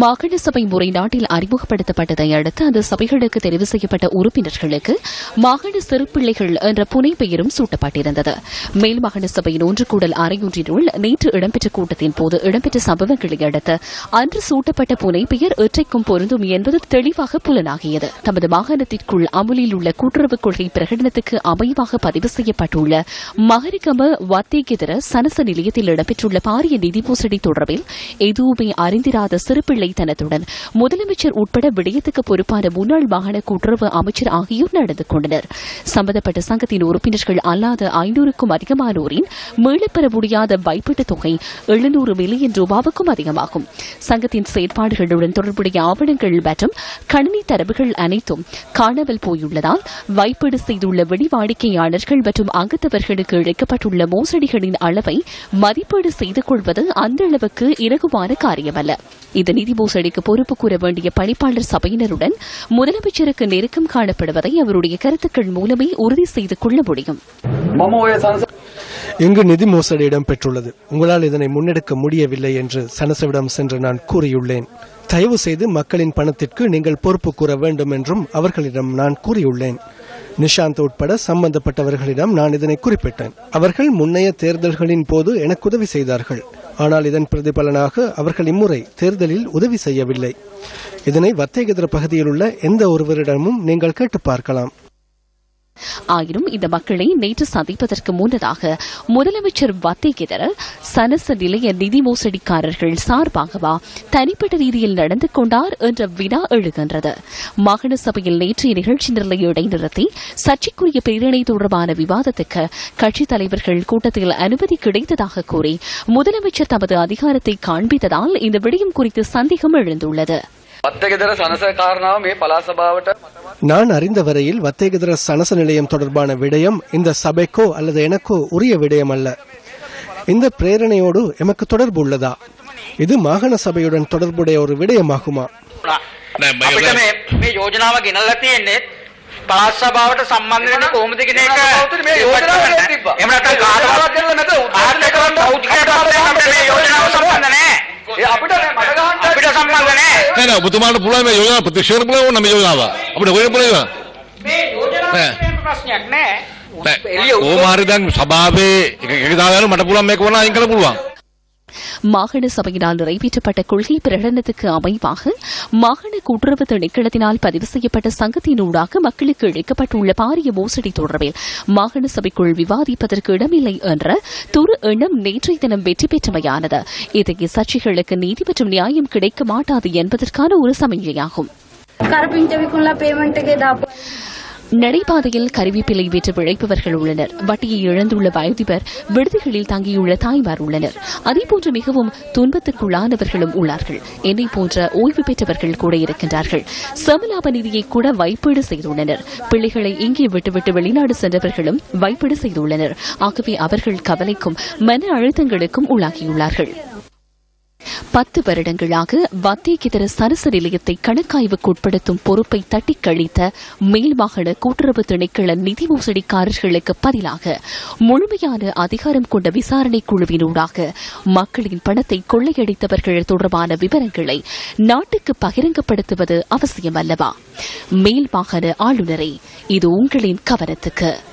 மாகாண சபை முறை நாட்டில் அறிமுகப்படுத்தப்பட்டதை அடுத்து அந்த சபைகளுக்கு தெரிவு செய்யப்பட்ட உறுப்பினர்களுக்கு மாகாண சிறுபிள்ளைகள் என்ற புனை பெயரும் சூட்டப்பட்டிருந்தது. மேல் மாகாண சபையின் ஒன்று கூடல் அறையொன்றினுள் நேற்று இடம்பெற்ற கூட்டத்தின் போது இடம்பெற்ற சம்பவங்களை அடுத்து அன்று சூட்டப்பட்ட புனை பெயர் இற்றைக்கும் பொருந்தும் என்பது தெளிவாக புலனாகியது. தமது மாகாணத்திற்குள் அமுலில் உள்ள கூட்டுறவு கொள்கை பிரகடனத்துக்கு அமைவாக பதிவு செய்யப்பட்டுள்ள மகரிகம வத்தேகெதிர சனச நிலையத்தில் இடம்பெற்றுள்ள பாரிய நிதி மோசடி தொடர்பில் எதுவுமே அறிந்திராத சிறுபிள்ளைத்தனத்துடன் முதலமைச்சர் உட்பட விடயத்துக்கு பொறுப்பான முன்னாள் மாகாண கூட்டுறவு அமைச்சர் ஆகியோர் நடந்து கொண்டனர். சம்பந்தப்பட்ட சங்கத்தின் உறுப்பினர்கள் அல்லாத ஐநூறுக்கும் அதிகமானோரின் மீளப்பெற முடியாத வைப்பீட்டுத் தொகை எழுநூறு மில்லியன் ரூபாவுக்கும் அதிகமாகும். சங்கத்தின் செயற்பாடுகளுடன் தொடர்புடைய ஆவணங்கள் மற்றும் கணினி தரவுகள் அனைத்தும் காணாமல் போயுள்ளதால் வைப்பீடு செய்துள்ள வெளிவாடிக்கையாளர்கள் மற்றும் அங்கத்தவர்களுக்கு இழைக்கப்பட்டுள்ள மோசடிகளின் அளவை மதிப்பீடு செய்து கொள்வது அந்த அளவுக்கு இலகுவான காரியமல்ல. இது நிதி பூசடிக்கு பொறுப்பு கூற வேண்டிய பணிப்பாளர் சபையினருடன் முதலமைச்சருக்கு நெருக்கம் காணப்படுவதை அவருடைய கருத்துக்கள் மூலமே உறுதி செய்து கொள்ள முடியும். எங்கு நிதி மோசடி இடம்பெற்றுள்ளது. உங்களால் இதனை முன்னெடுக்க முடியவில்லை என்று சனசவிடம் சென்று நான் கூறியுள்ளேன். தயவு செய்து மக்களின் பணத்திற்கு நீங்கள் பொறுப்பு கூற வேண்டும் என்றும் அவர்களிடம் நான் கூறியுள்ளேன். நிஷாந்த் உட்பட சம்பந்தப்பட்டவர்களிடம் நான் இதனை குறிப்பிட்டேன். அவர்கள் முன்னைய தேர்தல்களின் போது எனக்கு உதவி செய்தார்கள். ஆனால் இதன் பிரதிபலனாக அவர்கள் இம்முறை தேர்தலில் உதவி செய்யவில்லை. இதனை வர்த்தகதர பகுதியில் உள்ள எந்த ஒருவரிடமும் நீங்கள் கேட்டு பார்க்கலாம். ஆயினும் இந்த மக்களை நேற்று சந்திப்பதற்கு முன்னதாக முதலமைச்சர் வத்தேகிதர சனச நிலைய நிதி மோசடிக்காரர்கள் சார்பாகவா தனிப்பட்ட ரீதியில் நடந்து கொண்டார் என்ற வினா எழுகின்றது. மாகாண சபையில் நேற்றைய நிகழ்ச்சி நிலையை இடைநிறுத்தி சர்ச்சைக்குரிய பிரேரணை தொடர்பான விவாதத்துக்கு கட்சித் தலைவர்கள் கூட்டத்தில் அனுமதி கிடைத்ததாக கூறி முதலமைச்சர் தமது அதிகாரத்தை காண்பித்ததால் இந்த விடயம் குறித்து சந்தேகம் எழுந்துள்ளது. අත්තගෙදර සනස කාරණාව මේ පළාත් සභාවට நான் அறிந்த வரையில் வத்தேகதர சனச நிலையம் தொடர்பான விடயம் இந்த சபைக்கோ அல்லது எனக்கோ உரிய விடயம் அல்ல இந்த பிரேரணையோடு எமக்கு தொடர்பு உள்ளதா இது மாகாண சபையுடன் தொடர்புடைய ஒரு விடயமாகுமா අපිට මේ මේ යෝජනාව ගෙනල්ලා තියෙන්නේ පළාත් සභාවට සම්බන්ධ වෙන්නේ කොහොමද කියන එක මේ යෝජනාව තිබ්බා. එහෙම නැත්නම් කාටවත් කරලා නැත නෑ ඔබතුමාට පුළුවන් මේ යෝජනාව ප්‍රතික්ෂේප කරන්න ඕන මේ යෝජනාව. අපිට හොයන්න පුළුවන්. මේ යෝජනාව. පිළිබඳ ප්‍රශ්නයක් නෑ. කොහොම හරි දැන් සභාවේ එක එක දාගෙන මට පුළුවන් මේක වුණා අයින් කරන්න පුළුවන්. மாகாண சபையினால் நிறைவேற்றப்பட்ட கொள்கை பிரகடனத்துக்கு அமைவாக மாகாண கூட்டுறவு திணைக்களத்தினால் பதிவு செய்யப்பட்ட சங்கத்தினூடாக மக்களுக்கு இழைக்கப்பட்டுள்ள பாரிய மோசடி தொடர்பில் மாகாண சபைக்குள் விவாதிப்பதற்கு இடமில்லை என்ற துரு எண்ணம் நேற்றைய தினம் வெற்றி பெற்றமையானது. இத்தகைய சர்ச்சைகளுக்கு நீதி மற்றும் நியாயம் கிடைக்க மாட்டாது என்பதற்கான ஒரு சமநிலையாகும் நடைபாதையில் கருவிப்பிலை வீற்று பிழைப்பவர்கள் உள்ளனர். வட்டியை இழந்துள்ள வயதிபர் விடுதிகளில் தங்கியுள்ள தாய்மார் உள்ளனர். அதேபோன்று மிகவும் துன்பத்துக்குள்ளானவர்களும் உள்ளார்கள். என்னை போன்ற ஓய்வு பெற்றவர்கள் கூட இருக்கின்றார்கள். சமலாப நிதியை கூட வைப்பீடு செய்துள்ளனர். பிள்ளைகளை இங்கே விட்டுவிட்டு வெளிநாடு சென்றவர்களும் வைப்பீடு செய்துள்ளனர். ஆகவே அவர்கள் கவலைக்கும் மன அழுத்தங்களுக்கும் உள்ளாகியுள்ளார்கள். பத்து வருடங்களாக வத்தியகிதர சரச நிலையத்தை கணக்காய்வுக்கு உட்படுத்தும் பொறுப்பை தட்டிக் கழித்த மேல்மாகாண கூட்டுறவு திணைக்கள நிதி மோசடிக்காரர்களுக்கு பதிலாக முழுமையான அதிகாரம் கொண்ட விசாரணை குழுவினூடாக மக்களின் பணத்தை கொள்ளையடித்தவர்கள் தொடர்பான விவரங்களை நாட்டுக்கு பகிரங்கப்படுத்துவது அவசியம் அல்லவா மேல் ஆளுநரை இது உங்களின் கவனத்துக்கு.